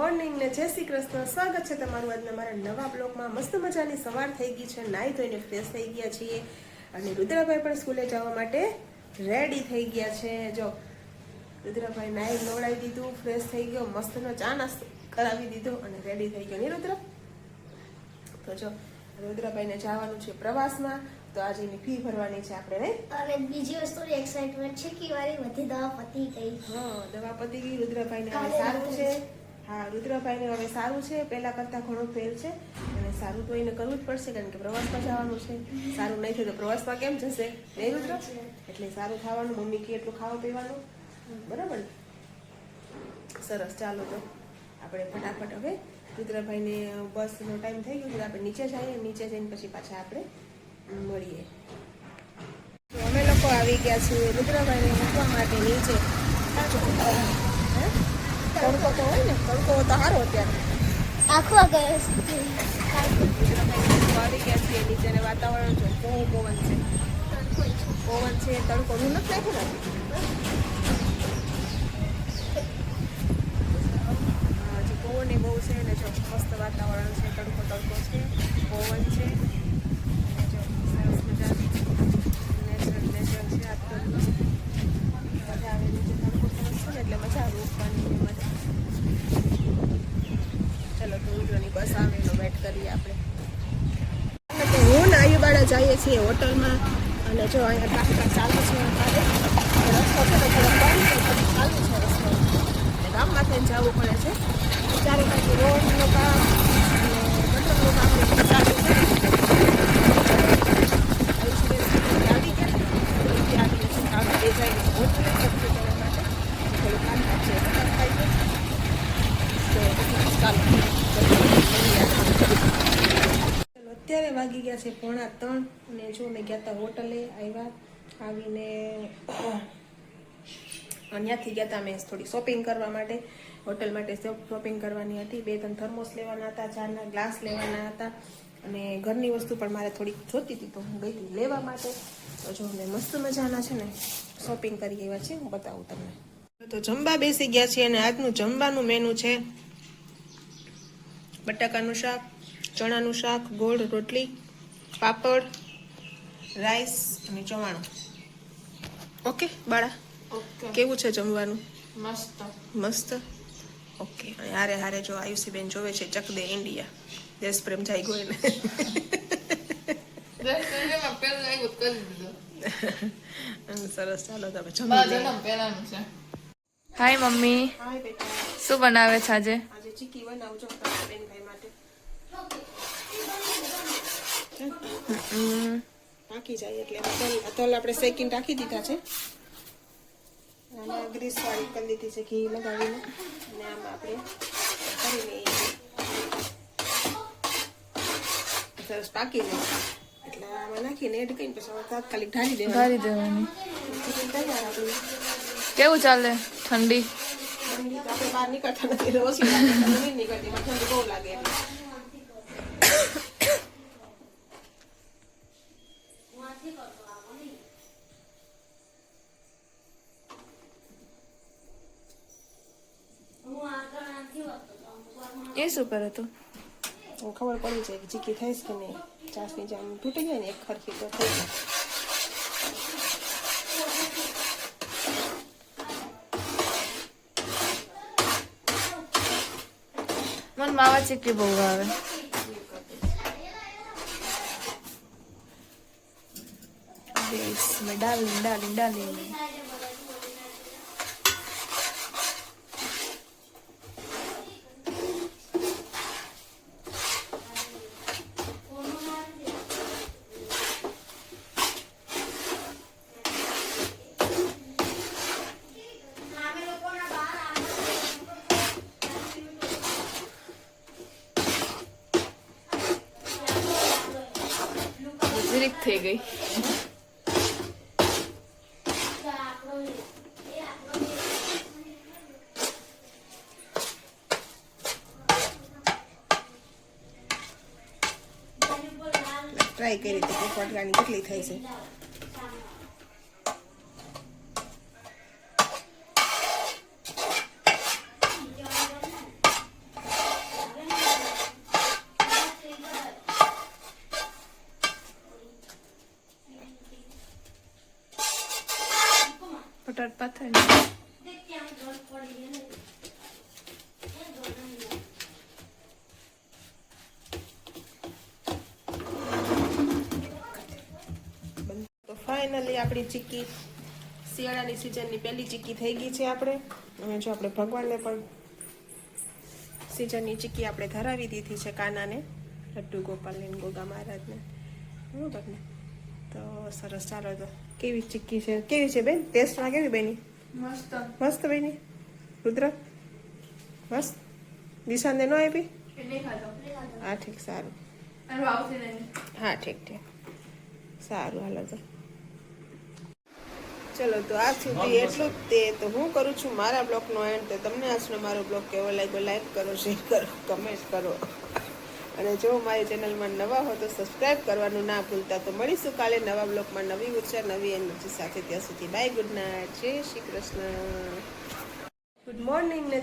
Morning ને જય શ્રી કૃષ્ણ. સ્વાગત છે તમારું આજના મારા નવા બ્લોગમાં. મસ્ત મજાની સવાર થઈ ગઈ છે. નાહી ધોઈને ફ્રેશ થઈ ગયા છીએ. અને રુદ્રભાઈ પણ સ્કૂલે જવા માટે રેડી થઈ ગયા છે. જો રુદ્રભાઈ નાહી નવડાવી દીધું ફ્રેશ થઈ ગયો મસ્તનો ચા નાસ્તો કરાવી દીધો અને રેડી થઈ ગયો. નહીં રુદ્ર? તો જો રુદ્રભાઈને જવાનું છે પ્રવાસમાં. તો આજે એની ફી ભરવાની છે આપણે અને બીજી વસ્તુ એક્સાઇટમેન્ટ છે કે મારી બધી દવા પતી ગઈ. હા દવા પતી ગઈ. રુદ્રભાઈને સારું છે. હા, રુદ્રભાઈને હવે સારું છે. પહેલા કરતાં ઘણો ફેર છે. અને સારું તો એને કરવું જ પડશે, કારણ કે પ્રવાસમાં જવાનું છે. સારું નહીં થાય તો પ્રવાસમાં કેમ જશે? નહીં, રુદ્ર? એટલે સારું ખાવાનું મમ્મી કે એટલું ખાવા પીવાનું. બરાબર? સરસ, ચાલો તો. આપણે ફટાફટ હવે રુદ્રભાઈને બસનો ટાઈમ થઈ ગયો આપણે નીચે જઈએ, નીચે જઈને પછી પાછા આપણે મળીએ. અમે લોકો આવી ગયા છીએ રુદ્રભાઈને મૂકવા માટે નીચે? તડકો તો હોય ને તડકો તો સારો અત્યારે. આખો ગયો આવી ગયા છીએ નીચે વાતાવરણ જો બહુ પવન છે. પવન છે તડકો હું નથી નાખ્યું ને? પવન એ બહુ છે ને જો મસ્ત વાતાવરણ છે તડકો તડકો છે પવન છે. બસ આવીને વેટ કરીએ આપણે. તો હું ને આયુબાડા જઈએ છીએ હોટલમાં. અને જો અહીંયા ટ્રાફિક ચાલુ છે અમારે રસ્તો છે ચાલુ છે રસ્તો. ગામમાં થઈને જવું પડે છે. ચારે બાજુ રોડનું કામ. અને ગટરનું કામ ચાલુ છે. જાય સબ્જી કરવા માટે થોડું કામ છે એટલે થાય છે તો ચાલો ચલો અત્યારે ગયા છે પોણા ત્રણ અને જો અમે ગયા હતા હોટલે આવ્યા આવીને ત્યાંથી ગયા હતા અમે થોડી શોપિંગ કરવા માટે. હોટલ માટે શોપિંગ કરવાની હતી. બે ત્રણ થર્મોસ લેવાના હતા, ચારના ગ્લાસ લેવાના હતા. અને ઘરની વસ્તુ પણ મારે થોડીક જોતી હતી તો હું ગઈ હતી લેવા માટે. તો જો અમે મસ્ત મજાના છે ને શોપિંગ કરી એવા છીએ, હું બતાવું તમને. તો જમવા બેસી ગયા છીએ અને આજનું જમવાનું મેનુ છે બટાકાનું શાક, ચણાનું શાક, ગોળ રોટલી પાપડ રાઈસ અને ચવાણું. ઓકે બાળા? કેવું છે જમવાનું? મસ્ત. મસ્ત? ઓકે અને હારે હારે જો આયુષીબેન જોવે છે ચક દે ઇન્ડિયા દેશ પ્રેમ જાય ગયો એને સરસ ચાલો તમે જમવા જમી હાય મમ્મી. શું બનાવે છે આજે? આજે ચીકી બનાવજો બેનભાઈ માટે હમ, પાકી જાય એટલે તલ તલ આપણે શેકીને રાખી દીધા છે. અને ગ્રીસ વાળી કરી દીધી છે ઘી લગાવીને. અને આમાં આપણે કરી લઈએ સરસ પાકી જાય એટલે આમાં નાખીને એડ કરીને પછી હવે તાત્કાલિક ઢાળી દેવાનું. ગાળી દેવાની. ચીકન તૈયાર આપણું કેવું ચાલે? ઠંડી? ઠંડી તો આપણે બહાર નીકળતા નથી એટલે ઓછી લાગે ઠંડી નહીં નીકળતી પણ ઠંડી બહુ લાગે એટલે. એ ઉપર કરે તું? હું ખબર પડી જાય કે ચીકી થઈશ કે નહીં. ચાસની જામ તૂટી જાય ને એક ખરખી તો થઈ જાય. મને માવા ચીકી બહુ આવે બેસ મેં ડાલી થઈ ગઈ. ટ્રાય કરી હતી ફટકાની કેટલી થઈ છે? ફટાફટ પાથર. તો ફાઇનલી આપણી ચીક્કી, શિયાળાની સિઝનની પહેલી ચીક્કી થઈ ગઈ છે આપણે. અને જો આપણે ભગવાનને પણ સિઝનની ચીક્કી આપણે ધરાવી દીધી છે કાનાને, લડ્ડુ ગોપાલને ગોગા મહારાજને. બરાબર ને? તો સરસ, ચાલો તો. કેવી ચીક્કી છે? કેવી છે બેન? ટેસ્ટમાં કેવી બેની? મસ્ત. મસ્ત બેની? રુદ્ર? મસ્ત? દિશાને ન આપી? હા ઠીક સારું. હા ઠીક ઠીક. સારું હાલો તો ચલો તો આ સુધી એટલું જ તે. તો હું કરું છું મારા બ્લોગનો એન્ડ. તો તમને આજનો મારો બ્લોગ કેવો લાગ્યો? લાઈક કરો શેર કરો કમેન્ટ કરો. અને જો મારી ચેનલમાં નવા હો તો સબસ્ક્રાઈબ કરવાનું ના ભૂલતા. તો મળીશું કાલે નવા બ્લોગમાં નવી ઊર્જા, નવી એનર્જી સાથે. ત્યાં સુધી બાય, ગુડ નાઇટ. જય શ્રી કૃષ્ણ. ગુડ મોર્નિંગ ને